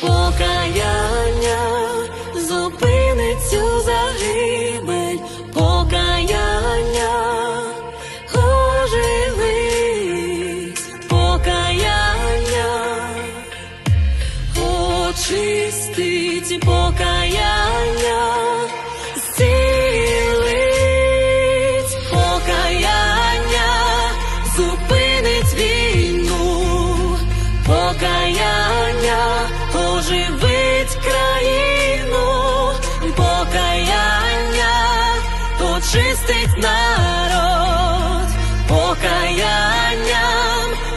Покаяння зупинить цю загибель, покаяння оживить, покаяння очистить, покаяння очистить народ, покаянням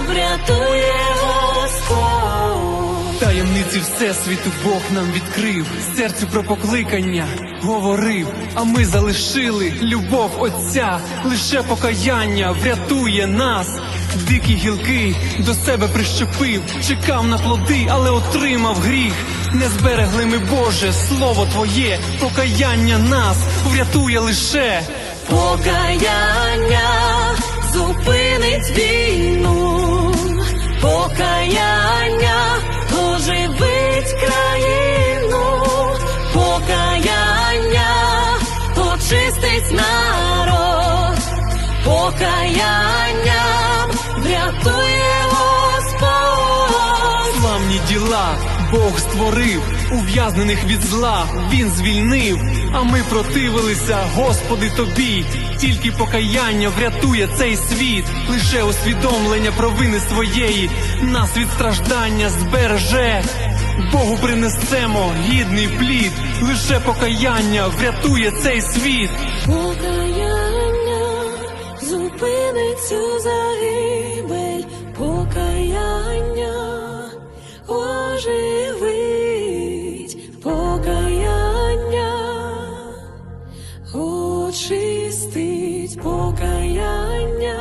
врятує Господь. Таємниці Всесвіту Бог нам відкрив, серцю про покликання говорив, а ми залишили любов Отця, лише покаяння врятує нас. Дикі гілки до себе прищепив, чекав на плоди, але отримав гріх. Не зберегли ми, Боже, слово Твоє, покаяння нас врятує лише. Покаяння зупинить війну, покаяння оживить країну, покаяння очистить народ, покаянням врятує Господь. Славні діла Бог створив, ув'язнених від зла Він звільнив, а ми противилися, Господи, тобі. Тільки покаяння врятує цей світ, лише усвідомлення провини своєї, нас від страждання збереже. Богу принесемо гідний плід, лише покаяння врятує цей світ. Покаяння зупинить цю загибель, очистить покаяння.